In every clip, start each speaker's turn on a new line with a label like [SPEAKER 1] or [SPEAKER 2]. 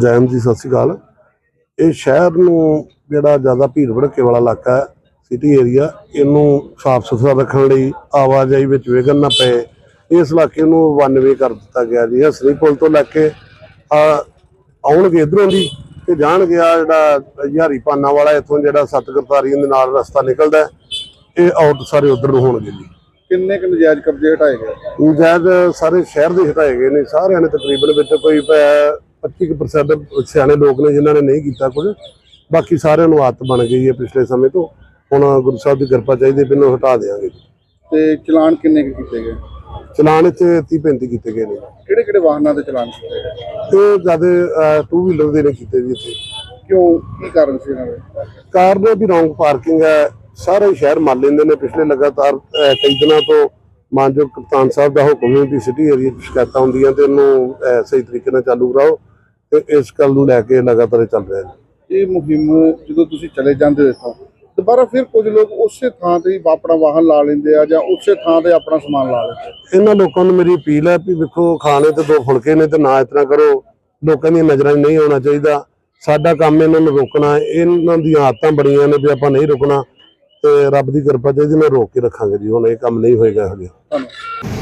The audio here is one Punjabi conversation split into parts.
[SPEAKER 1] ਜੈਨ ਜੀ ਸਤਿ ਸ਼੍ਰੀ ਅਕਾਲ। ਇਹ ਸ਼ਹਿਰ ਨੂੰ ਜਿਹੜਾ ਜ਼ਿਆਦਾ ਭੀੜ ਭੜੱਕੇ ਵਾਲਾ ਇਲਾਕਾ ਹੈ ਸਿਟੀ ਏਰੀਆ ਇਹਨੂੰ ਸਾਫ਼ ਸੁਥਰਾ ਰੱਖਣ ਲਈ ਆਵਾਜਾਈ ਵਿੱਚ ਵਿਘਨ ਨਾ ਪਏ। ਇਸ ਇਲਾਕੇ ਨੂੰ ਵਨ ਵੇ ਕਰ ਦਿੱਤਾ ਗਿਆ ਜੀ। ਹਸਨੀ ਪੁਲ ਤੋਂ ਲੈ ਕੇ ਆ ਆਉਣਗੇ ਇਧਰੋਂ ਦੀ ਤੇ ਜਾਣਗੇ ਆ ਜਿਹੜਾ ਹਜ਼ਾਰੀ ਪਾਨਾ ਵਾਲਾ ਇੱਥੋਂ ਜਿਹੜਾ ਸੱਤ ਕਰਤਾਰੀਆਂ ਦੇ ਨਾਲ ਰਸਤਾ ਨਿਕਲਦਾ ਇਹ ਆਊਟ ਸਾਰੇ ਉਧਰ ਨੂੰ ਹੋਣਗੇ ਜੀ।
[SPEAKER 2] ਕਿੰਨੇ ਕੁ ਨਜਾਇਜ਼ ਕਬਜ਼ੇ ਹਟਾਏ ਗਏ?
[SPEAKER 1] ਨਜਾਇਜ਼ ਸਾਰੇ ਸ਼ਹਿਰ ਦੇ ਹਟਾਏ ਗਏ ਨੇ। ਸਾਰਿਆਂ ਨੇ ਤਕਰੀਬਨ ਵਿੱਚ ਕੋਈ 25% ਸਿਆਣੇ ਲੋਕ ਨੇ ਜਿਨ੍ਹਾਂ ਨੇ ਨਹੀਂ ਕੀਤਾ ਕੁਝ। ਬਾਕੀ ਸਾਰਿਆਂ ਨੂੰ ਆਦਤ ਬਣ ਗਈ ਹੈ ਪਿਛਲੇ ਸਮੇਂ ਤੋਂ। ਹੁਣ ਗੁਰੂ ਸਾਹਿਬ ਦੀ ਕਿਰਪਾ ਚਾਹੀਦੀ ਇਹਨੂੰ ਹਟਾ ਦੇਵਾਂਗੇ
[SPEAKER 2] ਤੇ ਚਲਾਨ ਕਿੰਨੇ ਕੁ ਕੀਤੇ ਗਏ?
[SPEAKER 1] ਚਲਾਨ ਇੱਥੇ 30 35 ਕੀਤੇ ਗਏ ਨੇ।
[SPEAKER 2] ਕਿਹੜੇ ਕਿਹੜੇ ਵਾਹਨਾਂ ਦੇ ਚਲਾਨ ਕੀਤੇ ਗਏ?
[SPEAKER 1] ਤੇ ਜਦ ਟੂ ਵੀਲਰ ਦੇ ਨੇ ਕੀਤੇ ਜੀ ਇੱਥੇ।
[SPEAKER 2] ਕਿਉਂ? ਕੀ ਕਾਰਨ ਸੀ ਇਹਨਾਂ ਦੇ?
[SPEAKER 1] ਕਾਰਨ ਵੀ ਰੌਂਗ ਪਾਰਕਿੰਗ ਹੈ। ਸਾਰੇ ਸ਼ਹਿਰ ਮੰਨ ਲੈਂਦੇ ਨੇ ਪਿਛਲੇ ਲਗਾਤਾਰ ਕਈ ਦਿਨਾਂ ਤੋਂ। ਮਾਨਯੋਗ ਕਪਤਾਨ ਸਾਹਿਬ ਦਾ ਹੁਕਮ ਹੈ ਵੀ ਸਿਟੀ ਏਰੀਆ ਸ਼ਿਕਾਇਤਾਂ ਹੁੰਦੀਆਂ ਤੇ ਅਹ, ਸਹੀ ਤਰੀਕੇ ਨਾਲ ਚਾਲੂ ਕਰਾਓ। ਤੇ ਇਸ ਗੱਲ ਨੂੰ ਲੈ ਕੇ ਲਗਾਤਾਰ ਚੱਲ ਰਿਹਾ ਹੈ
[SPEAKER 2] ਇਹ ਮੁਹਿੰਮ ਜਦੋਂ ਤੁਸੀਂ ਚਲੇ ਜਾਂਦੇ ਹੋ ਦੁਬਾਰਾ ਫਿਰ ਕੁਝ ਲੋਕ ਉਸੇ ਥਾਂ ਤੇ ਹੀ ਆਪਣਾ ਵਾਹਨ ਲਾ ਲੈਂਦੇ ਆ ਜਾਂ ਉਸੇ ਥਾਂ ਤੇ ਆਪਣਾ ਸਮਾਨ ਲਾ ਲੈਂਦੇ ਆ।
[SPEAKER 1] ਇਹਨਾਂ ਲੋਕਾਂ ਨੂੰ ਮੇਰੀ ਅਪੀਲ ਹੈ ਵੀ ਵੇਖੋ ਖਾਣੇ ਤੇ ਦੋ ਫੁਲਕੇ ਨੇ ਤੇ ਨਾ ਇਤਨਾ ਕਰੋ। ਲੋਕਾਂ ਦੀਆਂ ਨਜ਼ਰਾਂ 'ਚ ਨਹੀਂ ਆਉਣਾ ਚਾਹੀਦਾ। ਸਾਡਾ ਕੰਮ ਇਹਨਾਂ ਨੂੰ ਰੋਕਣਾ ਹੈ। ਇਹਨਾਂ ਦੀਆਂ ਆਦਤਾਂ ਬੜੀਆਂ ਨੇ ਵੀ ਆਪਾਂ ਨਹੀਂ ਰੁਕਣਾ। ਤੇ ਰੱਬ ਦੀ ਕਿਰਪਾ ਚਾਹੀਦੀ ਮੈਂ ਰੋਕ ਕੇ ਰੱਖਾਂਗੇ ਜੀ। ਹੁਣ ਇਹ ਕੰਮ ਨਹੀਂ ਹੋਏਗਾ ਹਜੇ
[SPEAKER 2] ਧੰਨਵਾਦ।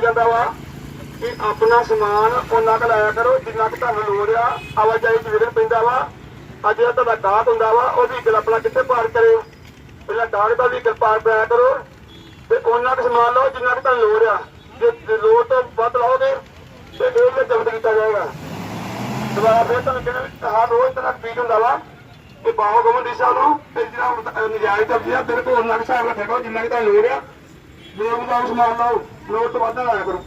[SPEAKER 3] ਜਾਂਦਾ ਵਾ ਕਿ ਆਪਣਾ ਸਮਾਨ ਉਹਨਾਂ ਕੁ ਲਾਇਆ ਕਰੋ, ਜਿੰਨਾ ਕੁ ਤੁਹਾਨੂੰ ਲੋੜ ਆ, ਆਵਾਜਾਈ ਚ ਵਿਘਨ ਪੈਂਦਾ ਵਾ, ਅੱਜ ਜਿਹੜਾ ਤੁਹਾਡਾ ਗਾਹਕ ਹੁੰਦਾ ਵਾ, ਉਹ ਵਹੀਕਲ ਆਪਣਾ ਕਿੱਥੇ ਪਾਰਕ ਕਰੇ? ਪਹਿਲਾਂ ਗਾਹਕ ਦਾ ਵਹੀਕਲ ਪਾਰਕ ਕਰਾਇਆ ਕਰੋ ਤੇ ਉਹਨਾਂ ਕੁ ਸਮਾਨ ਲਓ, ਜਿੰਨਾ ਕੁ ਤੁਹਾਨੂੰ ਲੋੜ ਆ। ਜੇ ਲੋੜ ਤੋਂ ਵੱਧ ਲਾਓਗੇ, ਤੇ ਇਹ ਵੀ ਜ਼ਬਤ ਕੀਤਾ ਜਾਏਗਾ। ਦੁਬਾਰਾ ਫਿਰ ਤੁਹਾਨੂੰ ਕਿਹਨੇ ਹਰ ਰੋਜ਼ ਤਰ੍ਹਾਂ ਫੀਡ ਹੁੰਦਾ ਵਾ ਕਿ ਬਾਹੋ ਗਵੰਡੀ ਸਾਹਿਬ ਨੂੰ ਤੇ ਜਿਹੜਾ ਨਜਾਇਜ਼ ਕਬਜ਼ਾ ਬਿਲਕੁਲ ਉਹਨਾਂ ਕੁ ਹਿਸਾਬ ਨਾਲ ਠੇਕੋ ਜਿੰਨਾ ਕੁ ਤੁਹਾਨੂੰ ਲੋੜ ਆ ਲੋਕ ਦਾ ਸਮਾਨ ਲਾਓ ਲੋੜ ਤੋਂ ਵੱਧ ਨਾ ਲਾਇਆ ਕਰੋ।